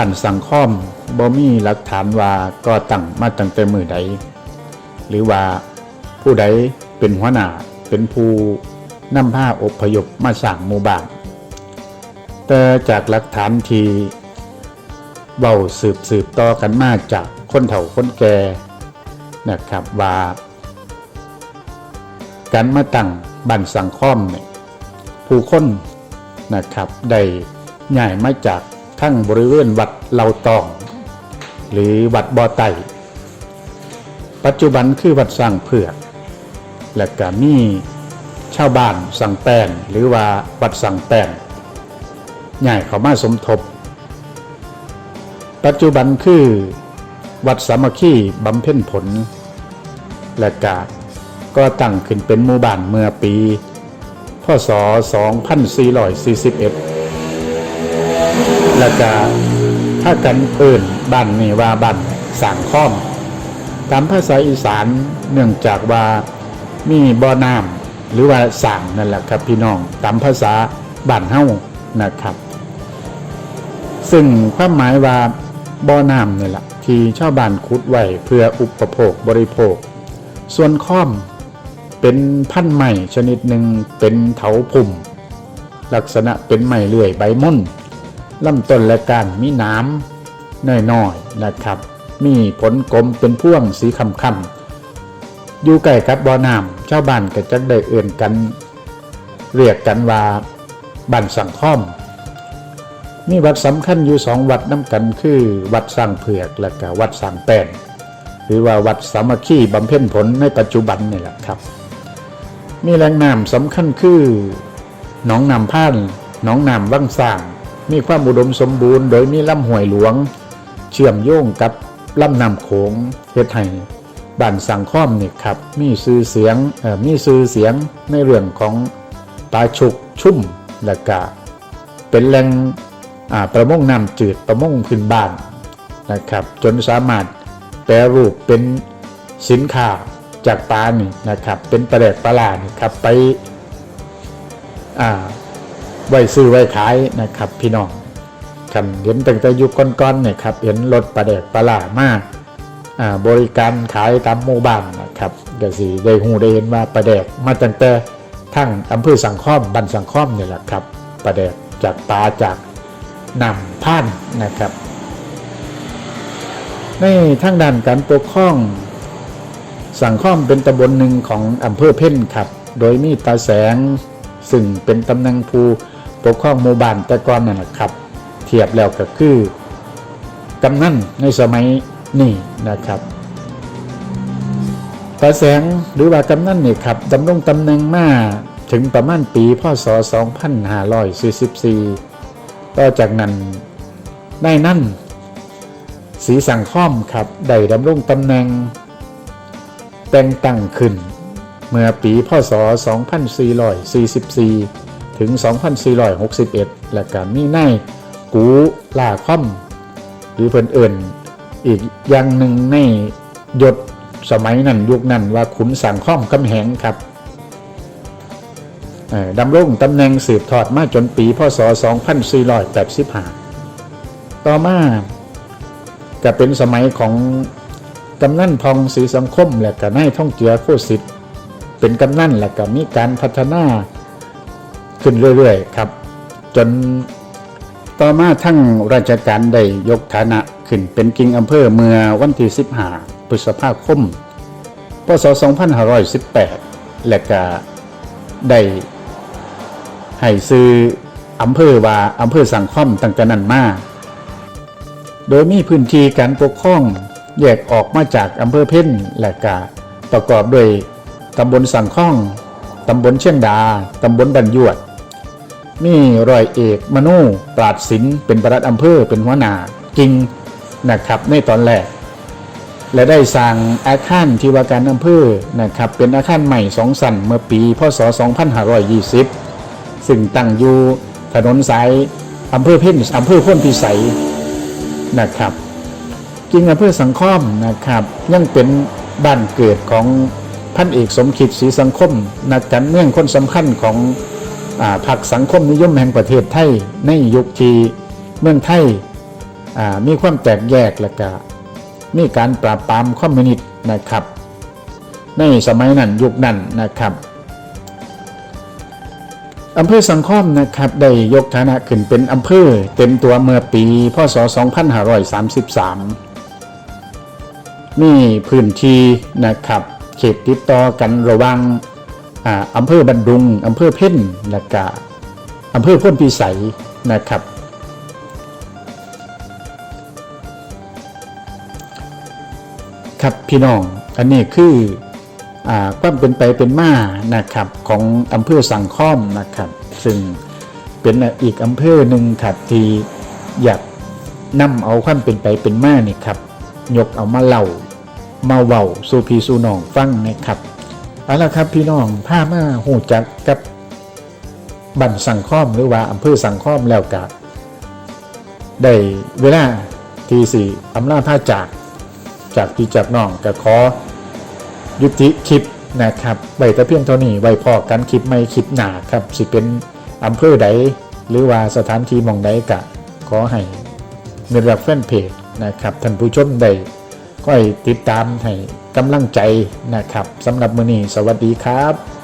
บ้านสังคอมบ่มีหลักฐานว่าก่อตั้งมาตั้งแต่มือใด หรือว่าผู้ใดเป็นหัวหน้าเป็นผู้นำผ้าอบพยพมาสร้างหมู่บ้านแต่จากหลักฐานที่เบาสืบสืบต่อกันมาจากคนเฒ่าคนแก่นะครับว่า การมาตั้งบ้านสังคอมเนี่ยผู้คนนะครับได้ย้ายมาจาก ทั้งบริเวณวัดเหล่าตอง หรือวัดบ่อไตปัจจุบันคือวัดสร้างเผือก และก็มีชาวบ้านสังแปนหรือว่าวัดสังแปนใหญ่เขามาสมทบ ปัจจุบันคือวัดสามัคคีบำเพ็ญผล และก็ก็ตั้งขึ้นเป็นหมู่บ้านเมื่อปี พศ 2441 และก็ถ้ากันเอิ่นบ้านนี่ว่าบ้านสางค้อมตามภาษาอีสานเนื่องจากว่ามีบ่อน้ำหรือว่าสางนั่นแหละครับพี่น้องตามภาษาบ้านเฮ้านะครับ ซึ่งความหมายว่าบ่อน้ำนี่แหละที่ชาวบ้านขุดไว้เพื่ออุปโภคบริโภค ส่วนค้อมเป็นพันธุ์ใหม่ชนิดหนึ่งเป็นเถาพุ่ม ลักษณะเป็นไม้เลื่อยใบม่อน ลำต้นและการมีน้ำน้อยๆนะครับ มีผลกลมเป็นพ่วงสีคำคำๆอยู่ใกล้กับบ่อน้ำชาวบ้านก็จะได้เอื่นกัน เรียกกันว่าบ้านสังค้อม มีวัดสำคัญอยู่สองวัดน้ำกันคือวัดสร้างเผือกและก็วัดสร้างแป้นหรือว่าวัดสามัคคีบำเพ็ญผลในปัจจุบันนี่แหละครับ มีแหล่งน้ำสำคัญคือหนองน้ำพานหนองน้ำวังสร้าง มีความอุดมสมบูรณ์ โดยมีลำห้วยหลวง เชื่อมโยงกับลำน้ำโขงเฮ็ดให้บ้านสังค้อมนี่ครับมีชื่อเสียงมีชื่อเสียงในเรื่องของปลาฉุกชุ่มและก็เป็นแหล่งอ่าประมงน้ำจืดประมงพื้นบ้านนะครับ จนสามารถแปรรูปเป็นสินค้าจากปลานี่นะครับ เป็นปลาแดกปลาลานี่ครับไปอ่า ไว้ซื้อไว้ขายนะครับพี่น้องกันเห็นตั้งแต่ยุคก่อนๆเนี่ยครับเห็นรถประเดกประหลาดมากบริการขายตามหมู่บ้านนะครับก็สิได้หูได้เห็นว่าประเดกมาตั้งแต่ทั้งอำเภอสังค้อมบันสังค้อมนี่ยแหละครับประเดกจากปลาจากนำผ่านนะครับ ในทางด้านการปกครอง สังค้อมเป็นตำบลหนึ่งของอำเภอเพ่นครับ โดยมีตาแสงซึ่งเป็นตำแหน่งผู้ ปกครองหมู่บ้านแต่ก่อนนั่นแหละครับ เทียบแล้วก็คือกำนันในสมัยนี้นะครับตาแสงหรือว่ากำนันนี่ครับดำรงตำแหน่งมาถึงประมาณปีพศ 2544 ต่อจากนั้นได้นั่นสีสังค้อมครับได้ดำรงตำแหน่ง แต่งตั้งขึ้น เมื่อปีพศ 2444 ถึง 2461 และก็มีนายกูล่าค่อมหรือเพิ่นเอิ่นอีกอย่างหนึ่งในยศสมัยนั้นยุคนั้นว่าขุนสังค่อมกำแหงครับดำรงตำแหน่งสืบทอดมาจนปีพศ 2485 ต่อมาก็เป็นสมัยของกำนันพองศรีสังคมและก็นายท่องเจือโคสิทธิ์เป็นกำนันและก็มีการพัฒนา ขึ้นเรื่อยๆ ครับ จนต่อมาทั้งราชการได้ยกฐานะขึ้นเป็นกิ่งอำเภอเมื่อวันที่15พฤษภาคม พศ 2518 และก็ได้ให้ซื้ออำเภอว่าอำเภอสังคมตั้งแต่นั้นมาโดยมีพื้นที่การปกครองแยกออกมาจากอำเภอเพ่นและกาประกอบด้วยตำบลสังข้อง ตำบลเชียงดา ตำบลบันยวด มีรอยเอกมนูปราดศิลเป็นประหลัดอำเภอเป็นหัวหน้าจริงนะครับในตอนแรก และได้สร้างอาคารที่ว่าการอำเภอนะครับเป็นอาคารใหม่สองสันเมื่อปีพศ 2520 ซึ่งตั้งอยู่ถนนสายอำเภอเพ่นอำเภอพ้นพิสัยนะครับจริงอำเภอสังคมนะครับยังเป็นบ้านเกิดของพันเอกสมคิดศรีสังคมนักการเมืองคนสำคัญของ อาพรรคสังคมนิยมแห่งประเทศไทยในยุคที่เมืองไทยอ่ามีความแตกแยกแล้วก็มีการปราบปรามคอมมิวนิสต์นะครับ ในสมัยนั้นยุคนั้นนะครับอำเภอสังคมนะครับได้ยกฐานะขึ้นเป็นอำเภอเต็มตัวเมื่อปี พศ 2533 มีพื้นที่นะครับ เขตติดต่อกันระว่าง อำเภอบันดุงอำเภอเพ่นและก็อำเภอพ้นพิสัยนะครับ ครับพี่น้อง อันนี้คืออ่าความเป็นไปเป็นมานะครับของอำเภอสังค้อมนะครับ ซึ่งเป็นอีกอำเภอหนึ่งครับที่อยากนำเอาความเป็นไปเป็นมานี่ครับ ยกเอามาเล่ามาเว้าสู่พี่สู่น้องฟังนะครับ เอาละครับพี่น้องผ้ามาหูจักกับบันสังค้อมหรือว่าอำเภอสังค้อมแล้วกับได้เวลาทีสี่อำนาจท่าจากจากพี่จากน้องก็ขอยุติคลิปนะครับไว้แต่เพียงเท่านี้ไว้พอกันคลิปไม่คลิปหนาครับสิเป็นอำเภอใดหรือว่าสถานที่มองใดกะขอให้เงินรับแฟนเพจนะครับท่านผู้ชมได้ก็ติดตามให้ กำลังใจนะครับสำหรับมือนี้สวัสดีครับ